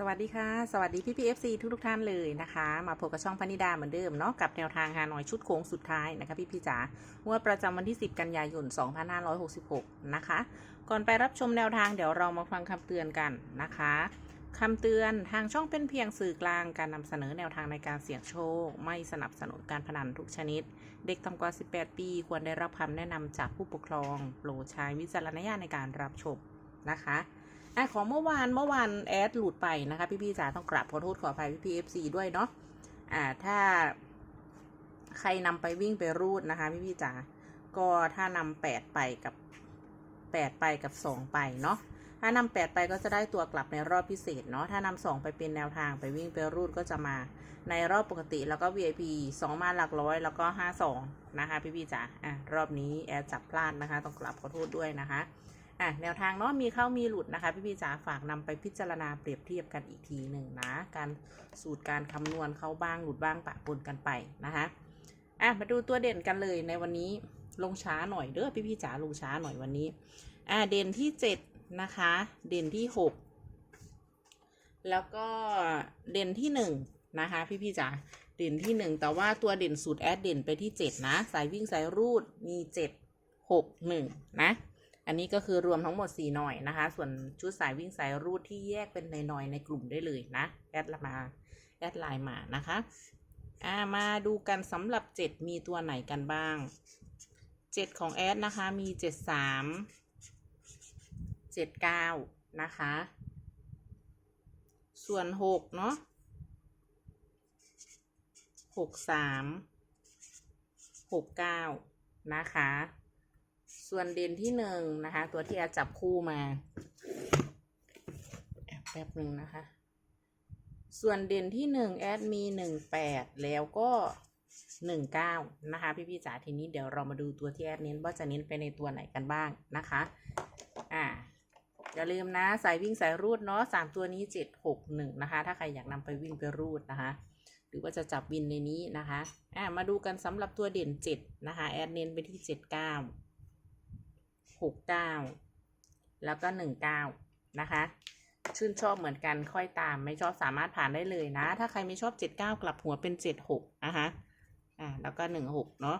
สวัสดีค่ะ สวัสดีพี่พีเอฟซีทุกทุกท่านเลยนะคะ มาพบกับช่องพนิดาเหมือนเดิมเนาะกับแนวทางฮานอยชุดโค้งสุดท้ายนะคะพี่พี่จ๋างวดประจำวันที่ 10 กันยายน 2566 นะคะ ก่อนไปรับชมแนวทางเดี๋ยวเรามาฟังคำเตือนกันนะคะคำเตือนทางช่องเป็นเพียงสื่อกลางการนำเสนอแนวทางในการเสี่ยงโชค ไม่สนับสนุนการพนันทุกชนิด เด็กต่ำกว่า 18 ปี ควรได้รับคำแนะนำจากผู้ปกครองโปรดใช้วิจารณญาณในการรับชมนะคะ อะของเมื่อวานเมื่อวานแอดหลุดไปนะคะพี่ๆจ๋าต้องกราบขอโทษขออภัยพี่ๆเอฟซีด้วยเนาะอ่าถ้าใครนำไปวิ่งไปรูดนะคะ พี่ๆจ๋า ก็ถ้านำแปดไปกับแปดไปกับสองไปเนาะ ถ้านำแปดไปก็จะได้ตัวกลับในรอบพิเศษเนาะ ถ้านำสองไปเป็นแนวทางไปวิ่งไปรูดก็จะมาในรอบปกติแล้วก็ VIP สองมาหลักร้อยแล้วก็ห้าสองนะคะ พี่พี่จ๋า อะรอบนี้แอดจับพลาดนะคะ ต้องกลับขอโทษด้วยนะคะ อะแนวทางเนาะมีเข้ามีหลุดนะคะ พี่พี่จ๋าฝากนำไปพิจารณาเปรียบเทียบกันอีกทีหนึ่งนะ การสูตรการคำนวณเข้าบ้างหลุดบ้างปะปนกันไปนะคะอะมาดูตัวเด่นกันเลยในวันนี้ลงช้าหน่อยเด้อพี่พี่จ๋าลงช้าหน่อยวันนี้อะเด่นที่เจ็ดนะคะ เด่นที่หกแล้วก็เด่นที่หนึ่งนะคะ พี่พี่จ๋าเด่นที่หนึ่งแต่ว่าตัวเด่นสูตรแอดเด่นไปที่เจ็ดนะ สายวิ่งสายรูดมีเจ็ดหกหนึ่งนะ อันนี้ก็คือรวมทั้งหมด 4 หน่อยนะคะ ส่วนชุดสายวิ่งสายรูดที่แยกเป็นในหน่อยๆในกลุ่มได้เลยนะ แอดละมาแอดไลน์มานะคะอ่ามาดูกันสำหรับ 7 มีตัวไหนกันบ้าง 7 ของแอดนะคะ มี 73 79 นะคะ ส่วน 6 เนาะ63 69 นะคะ ส่วนเด่นที่หนึ่งนะคะ ตัวที่แอดจับคู่มาแอแป๊บหนึ่งนะคะ ส่วนเด่นที่หนึ่งแอดมีหนึ่งแปดแล้วก็หนึ่งเก้านะคะ พี่พี่จ๋าทีนี้เดี๋ยวเรามาดูตัวที่แอดเน้นว่าจะเน้นไปในตัวไหนกันบ้างนะคะอ่าอย่าลืมนะสายวิ่งสายรูดเนาะสามตัวนี้เจ็ดหกหนึ่งนะคะ ถ้าใครอยากนำไปวิ่งไปรูดนะคะ หรือว่าจะจับวินในนี้นะคะอ่ามาดูกันสำหรับตัวเด่นเจ็ดนะคะ แอดเน้นไปที่เจ็ดเก้า หกเก้าแล้วก็หนึ่งเก้านะคะ ชื่นชอบเหมือนกันค่อยตามไม่ชอบสามารถผ่านได้เลยนะ ถ้าใครไม่ชอบเจ็ดเก้ากลับหัวเป็นเจ็ดหกนะคะอ่าแล้วก็หนึ่งหกเนาะ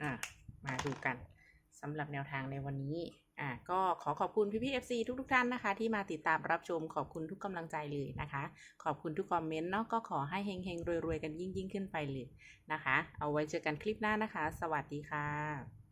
อ่ามาดูกันสำหรับแนวทางในวันนี้อ่าก็ขอขอบคุณพี่พี่เอฟซีทุกทุกๆท่านนะคะ ที่มาติดตามรับชมขอบคุณทุกกำลังใจเลยนะคะ ขอบคุณทุกคอมเมนต์เนาะก็ขอให้เฮงๆรวยๆกันยิ่งยิ่งๆขึ้นไปเลยนะคะ เอาไว้เจอกันคลิปหน้านะคะ สวัสดีค่ะ